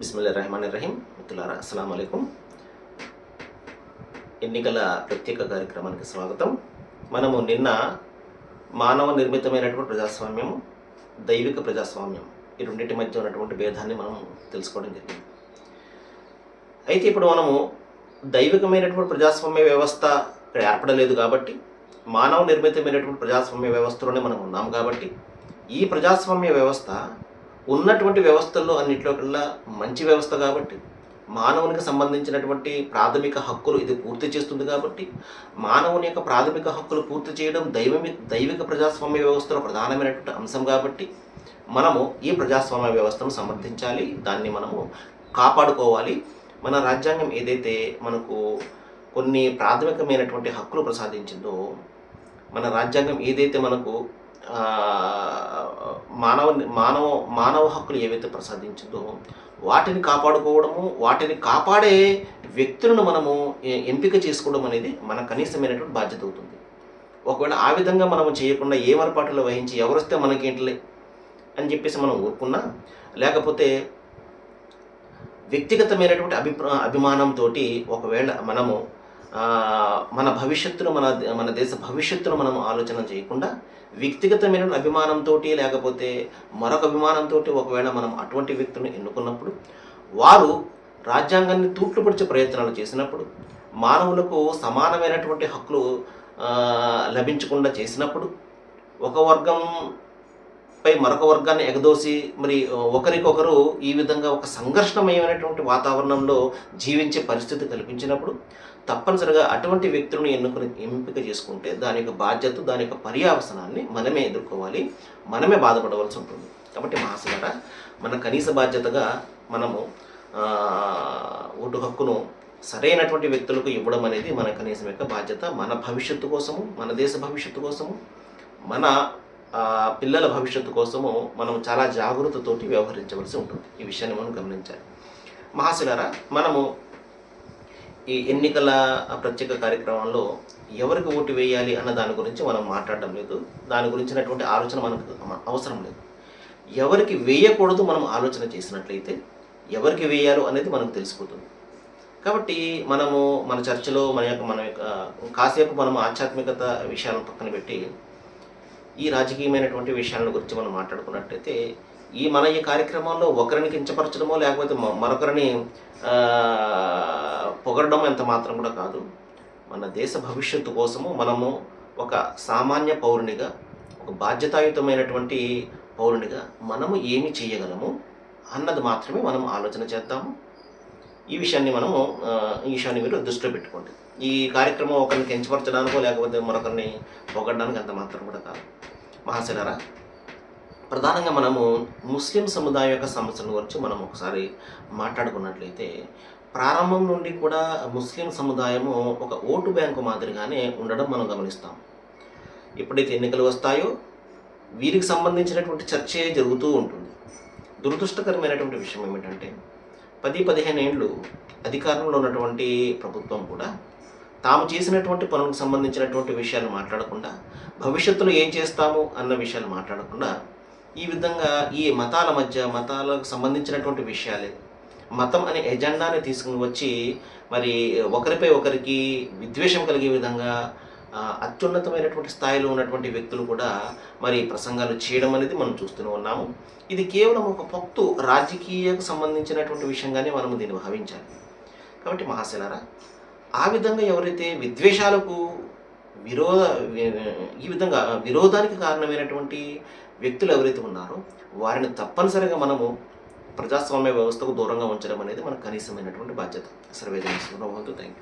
బిస్మిల్లా రహమాన్ రహీం మిత్రులారా అస్సలం అయికం ఎన్నికల ప్రత్యేక కార్యక్రమానికి స్వాగతం. మనము నిన్న మానవ నిర్మితమైనటువంటి ప్రజాస్వామ్యం దైవిక ప్రజాస్వామ్యం ఈ రెండింటి మధ్య ఉన్నటువంటి భేదాన్ని మనం తెలుసుకోవడం జరిగింది. అయితే ఇప్పుడు మనము దైవికమైనటువంటి ప్రజాస్వామ్య వ్యవస్థ ఇక్కడ ఏర్పడలేదు కాబట్టి మానవ నిర్మితమైనటువంటి ప్రజాస్వామ్య వ్యవస్థలోనే మనం ఉన్నాం కాబట్టి ఈ ప్రజాస్వామ్య వ్యవస్థ ఉన్నటువంటి వ్యవస్థల్లో అన్నింటిలో కల్లా మంచి వ్యవస్థ కాబట్టి మానవునికి సంబంధించినటువంటి ప్రాథమిక హక్కులు ఇది పూర్తి చేస్తుంది కాబట్టి మానవుని యొక్క ప్రాథమిక హక్కులు పూర్తి చేయడం దైవమి దైవిక ప్రజాస్వామ్య వ్యవస్థలో ప్రధానమైనటువంటి అంశం కాబట్టి మనము ఈ ప్రజాస్వామ్య వ్యవస్థను సమర్థించాలి దాన్ని మనము కాపాడుకోవాలి. మన రాజ్యాంగం ఏదైతే మనకు కొన్ని ప్రాథమికమైనటువంటి హక్కులు ప్రసాదించిందో మన రాజ్యాంగం ఏదైతే మనకు మానవ మానవ మానవ హక్కులు ఏవైతే ప్రసాదించిందో వాటిని కాపాడుకోవడము వాటిని కాపాడే వ్యక్తులను మనము ఎంపిక చేసుకోవడం అనేది మన కనీసమైనటువంటి బాధ్యత అవుతుంది. ఒకవేళ ఆ విధంగా మనం చేయకుండా ఏ మరపాటులో వహించి ఎవరొస్తే మనకేంటిలే అని చెప్పేసి మనం ఊరుకున్నా లేకపోతే వ్యక్తిగతమైనటువంటి అభిప్రా అభిమానంతో ఒకవేళ మనము మన భవిష్యత్తును మన మన దేశ భవిష్యత్తును మనం ఆలోచన చేయకుండా వ్యక్తిగతమైన అభిమానంతో లేకపోతే మరొక అభిమానంతో ఒకవేళ మనం అటువంటి వ్యక్తులను ఎన్నుకున్నప్పుడు వారు రాజ్యాంగాన్ని తూట్లుపరిచే ప్రయత్నాలు చేసినప్పుడు మానవులకు సమానమైనటువంటి హక్కులు లభించకుండా చేసినప్పుడు ఒక వర్గం పై మరొక వర్గాన్ని ఎగదోసి మరి ఒకరికొకరు ఈ విధంగా ఒక సంఘర్షణమయమైనటువంటి వాతావరణంలో జీవించే పరిస్థితి కల్పించినప్పుడు తప్పనిసరిగా అటువంటి వ్యక్తులను ఎన్నుకుని ఎంపిక చేసుకుంటే దాని యొక్క బాధ్యత దాని యొక్క పర్యావసనాన్ని మనమే ఎదుర్కోవాలి మనమే బాధపడవలసి ఉంటుంది. కాబట్టి మహాశివరా మన కనీస బాధ్యతగా మనము ఓటు హక్కును సరైనటువంటి వ్యక్తులకు ఇవ్వడం అనేది మన కనీసం యొక్క బాధ్యత మన భవిష్యత్తు కోసము మన దేశ భవిష్యత్తు కోసము మన పిల్లల భవిష్యత్తు కోసము మనం చాలా జాగ్రత్తతోటి వ్యవహరించవలసి ఉంటుంది. ఈ విషయాన్ని మనం గమనించాలి. మహాశిలారా మనము ఈ ఎన్నికల ప్రత్యేక కార్యక్రమంలో ఎవరికి ఓటు వేయాలి అన్న దాని గురించి మనం మాట్లాడడం లేదు. దాని గురించినటువంటి ఆలోచన మనకు అవసరం లేదు. ఎవరికి వేయకూడదు మనం ఆలోచన చేసినట్లయితే ఎవరికి వేయాలో అనేది మనకు తెలిసిపోతుంది. కాబట్టి మనము మన చర్చలో మన యొక్క మన యొక్క కాసేపు మనం ఆధ్యాత్మికత విషయాలను పక్కన పెట్టి ఈ రాజకీయమైనటువంటి విషయాల గురించి మనం మాట్లాడుకున్నట్టయితే ఈ మన ఈ కార్యక్రమంలో ఒకరిని కించపరచడమో లేకపోతే మరొకరిని పొగడడం ఎంత మాత్రం కూడా కాదు. మన దేశ భవిష్యత్తు కోసము మనము ఒక సామాన్య పౌరునిగా ఒక బాధ్యతాయుతమైనటువంటి పౌరునిగా మనము ఏమి చేయగలము అన్నది మాత్రమే మనం ఆలోచన చేద్దాము. ఈ విషయాన్ని మనము ఈ విషయాన్ని మీరు దృష్టిలో పెట్టుకోండి. ఈ కార్యక్రమం ఒకరిని కించపరచడానికో లేకపోతే మరొకరిని పొగడడానికి అంత మాత్రం కూడా కాదు. మహాశిలరా ప్రధానంగా మనము ముస్లిం సముదాయం యొక్క సమస్యల గురించి మనం ఒకసారి మాట్లాడుకున్నట్లయితే ప్రారంభం నుండి కూడా ముస్లిం సముదాయము ఒక ఓటు బ్యాంకు మాదిరిగానే ఉండడం మనం గమనిస్తాం. ఎప్పుడైతే ఎన్నికలు వస్తాయో వీరికి సంబంధించినటువంటి చర్చే జరుగుతూ ఉంటుంది. దురదృష్టకరమైనటువంటి విషయం ఏమిటంటే పది పదిహేను ఏండ్లు అధికారంలో ఉన్నటువంటి ప్రభుత్వం కూడా తాము చేసినటువంటి పనులకు సంబంధించినటువంటి విషయాలు మాట్లాడకుండా భవిష్యత్తులో ఏం చేస్తాము అన్న విషయాలు మాట్లాడకుండా ఈ విధంగా ఈ మతాల మధ్య మతాలకు సంబంధించినటువంటి విషయాలే మతం అనే ఎజెండాని తీసుకుని వచ్చి మరి ఒకరిపై ఒకరికి విద్వేషం కలిగే విధంగా అత్యున్నతమైనటువంటి స్థాయిలో ఉన్నటువంటి వ్యక్తులు కూడా మరి ప్రసంగాలు చేయడం అనేది మనం చూస్తూనే ఉన్నాము. ఇది కేవలం ఒక పొత్తు రాజకీయకు సంబంధించినటువంటి విషయంగానే మనం దీన్ని భావించాలి. కాబట్టి మహాశిలారా ఆ విధంగా ఎవరైతే విద్వేషాలకు విరోధ ఈ విధంగా విరోధానికి కారణమైనటువంటి వ్యక్తులు ఎవరైతే ఉన్నారో వారిని తప్పనిసరిగా మనము ప్రజాస్వామ్య వ్యవస్థకు దూరంగా ఉంచడం అనేది మన కనీసమైనటువంటి బాధ్యత. సర్వేజన థ్యాంక్ యూ